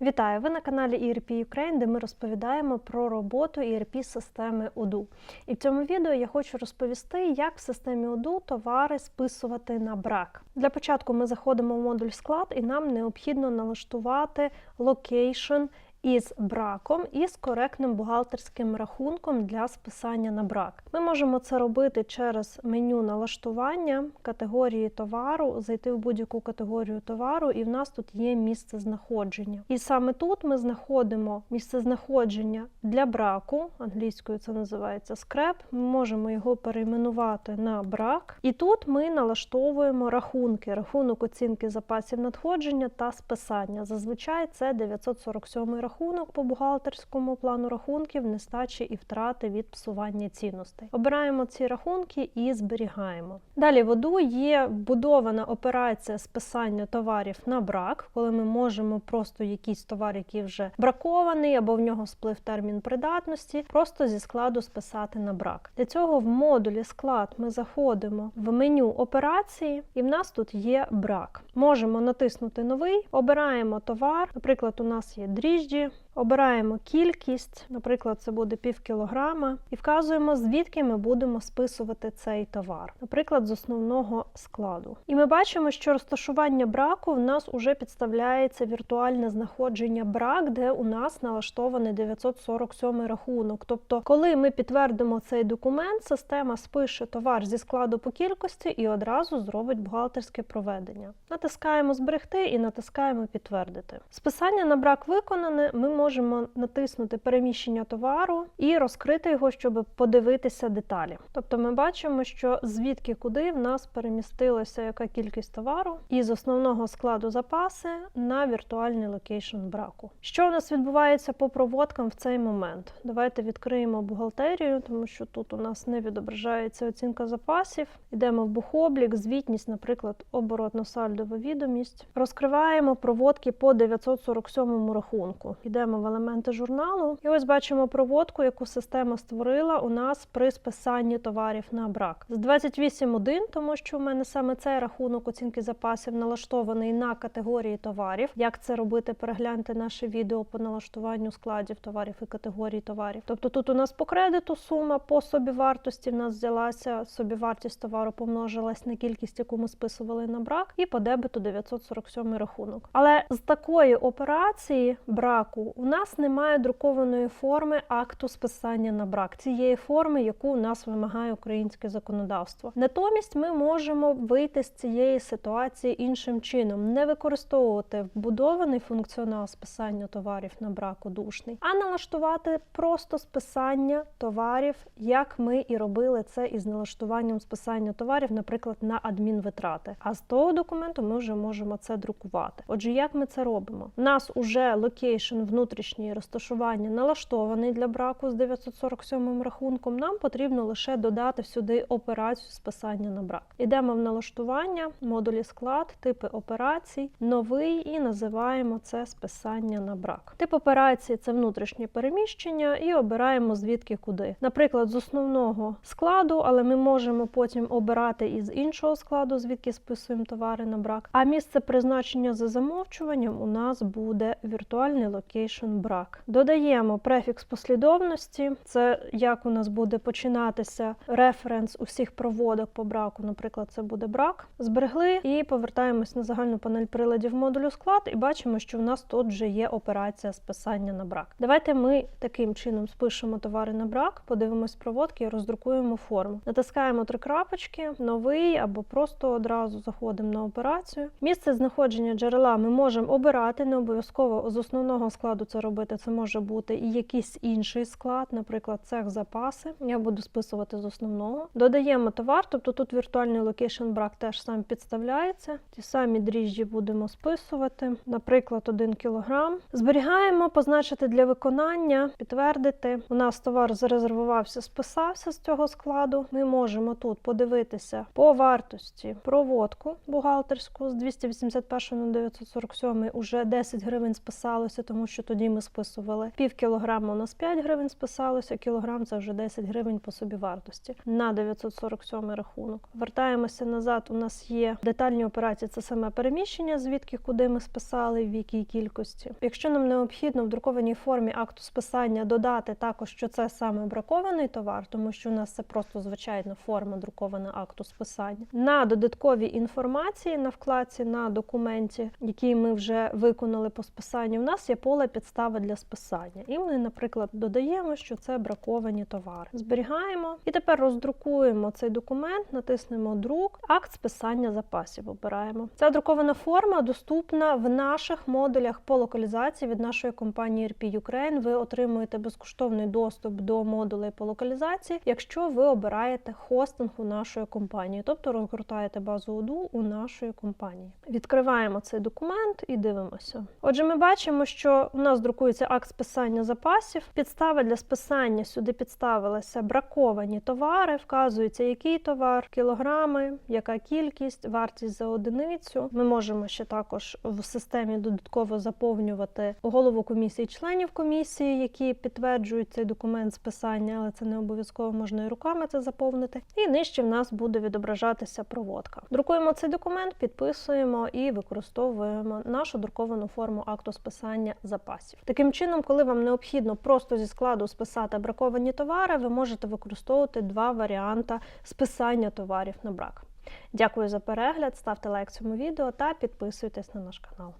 Вітаю! Ви на каналі ERP Ukraine, де ми розповідаємо про роботу ERP системи ОДУ. І в цьому відео я хочу розповісти, як в системі ОДУ товари списувати на брак. Для початку ми заходимо в модуль склад, і нам необхідно налаштувати локейшн із браком і з коректним бухгалтерським рахунком для списання на брак. Ми можемо це робити через меню налаштування категорії товару, зайти в будь-яку категорію товару, і в нас тут є місце знаходження. І саме тут ми знаходимо місце знаходження для браку, англійською це називається scrap. Ми можемо його перейменувати на брак. І тут ми налаштовуємо рахунки, рахунок оцінки запасів надходження та списання. Зазвичай це 947 рахунок по бухгалтерському плану рахунків, нестачі і втрати від псування цінностей. Обираємо ці рахунки і зберігаємо. Далі в Odoo є вбудована операція списання товарів на брак, коли ми можемо просто якийсь товар, який вже бракований, або в нього сплив термін придатності, просто зі складу списати на брак. Для цього в модулі склад ми заходимо в меню операції, і в нас тут є брак. Можемо натиснути новий, обираємо товар. Наприклад, у нас є дріжджі. you. Обираємо кількість, наприклад, це буде пів кілограма, і вказуємо, звідки ми будемо списувати цей товар, наприклад, з основного складу. І ми бачимо, що розташування браку в нас уже підставляється віртуальне знаходження брак, де у нас налаштований 947 рахунок. Тобто, коли ми підтвердимо цей документ, система спише товар зі складу по кількості і одразу зробить бухгалтерське проведення. Натискаємо зберегти і натискаємо підтвердити. Списання на брак виконане. Ми можемо натиснути переміщення товару і розкрити його, щоб подивитися деталі. Тобто ми бачимо, що звідки куди в нас перемістилася яка кількість товару із основного складу запаси на віртуальний локейшн браку. Що у нас відбувається по проводкам в цей момент? Давайте відкриємо бухгалтерію, тому що тут у нас не відображається оцінка запасів. Йдемо в бухоблік, звітність, наприклад, оборотно-сальдова відомість. Розкриваємо проводки по 947 рахунку. Йдемо в елементи журналу, і ось бачимо проводку, яку система створила у нас при списанні товарів на брак. З 28.1, тому що в мене саме цей рахунок оцінки запасів налаштований на категорії товарів. Як це робити? Перегляньте наше відео по налаштуванню складів товарів і категорій товарів. Тобто тут у нас по кредиту сума по собівартості в нас взялася, собівартість товару помножилась на кількість, яку ми списували на брак, і по дебету 947 рахунок. Але з такої операції браку у нас немає друкованої форми акту списання на брак, цієї форми, яку у нас вимагає українське законодавство. Натомість ми можемо вийти з цієї ситуації іншим чином, не використовувати вбудований функціонал списання товарів на брак удушний, а налаштувати просто списання товарів, як ми і робили це із налаштуванням списання товарів, наприклад, на адмінвитрати. А з того документу ми вже можемо це друкувати. Отже, як ми це робимо? У нас уже локейшн внутрішнє розташування налаштований для браку з 947 рахунком. Нам потрібно лише додати сюди операцію списання на брак. Йдемо в налаштування, модулі склад, типи операцій, новий і називаємо це списання на брак. Тип операції це внутрішнє переміщення, і обираємо звідки куди. Наприклад, з основного складу, але ми можемо потім обирати із іншого складу, звідки списуємо товари на брак. А місце призначення за замовчуванням у нас буде віртуальний локейшн брак. Додаємо префікс послідовності, це як у нас буде починатися референс усіх проводок по браку. Наприклад, це буде брак. Зберегли і повертаємось на загальну панель приладів модулю склад, і бачимо, що в нас тут вже є операція списання на брак. Давайте ми таким чином спишемо товари на брак, подивимось проводки і роздрукуємо форму. Натискаємо три крапочки, новий або просто одразу заходимо на операцію. Місце знаходження джерела ми можемо обирати, не обов'язково з основного складу це робити. Це може бути і якийсь інший склад, наприклад, цех запаси. Я буду списувати з основного. Додаємо товар, тобто тут віртуальний локейшн брак теж сам підставляється. Ті самі дріжджі будемо списувати, наприклад, 1 кг. Зберігаємо, позначити для виконання, підтвердити. У нас товар зарезервувався, списався з цього складу. Ми можемо тут подивитися по вартості проводку бухгалтерську з 281 на 947 уже 10 гривень списалося, тому що тоді ми списували пів кілограма. У нас 5 гривень списалося, кілограм це вже 10 гривень по собівартості на 947 рахунок. Вертаємося назад. У нас є детальні операції. Це саме переміщення, звідки куди ми списали, в якій кількості. Якщо нам необхідно в друкованій формі акту списання додати також, що це саме бракований товар, тому що у нас це просто звичайна форма друкована акту списання. На додатковій інформації на вкладці на документі, який ми вже виконали по списанню, у нас є поле підстави для списання. І ми, наприклад, додаємо, що це браковані товари. Зберігаємо і тепер роздрукуємо цей документ, натиснемо друк, акт списання запасів. Обираємо. Ця друкована форма доступна в наших модулях по локалізації від нашої компанії RP Ukraine. Ви отримуєте безкоштовний доступ до модулей по локалізації, якщо ви обираєте хостинг у нашої компанії, тобто розгортаєте базу ОДУ у нашої компанії. Відкриваємо цей документ і дивимося. Отже, ми бачимо, що у нас друкується акт списання запасів. Підстава для списання сюди підставилася браковані товари, вказується, який товар, кілограми, яка кількість, вартість за одиницю. Ми можемо ще також в системі додатково заповнювати голову комісії, членів комісії, які підтверджують цей документ списання, але це не обов'язково можна і руками це заповнити. І нижче в нас буде відображатися проводка. Друкуємо цей документ, підписуємо і використовуємо нашу друковану форму акту списання запасів. Таким чином, коли вам необхідно просто зі складу списати браковані товари, ви можете використовувати два варіанти списання товарів на брак. Дякую за перегляд, ставте лайк цьому відео та підписуйтесь на наш канал.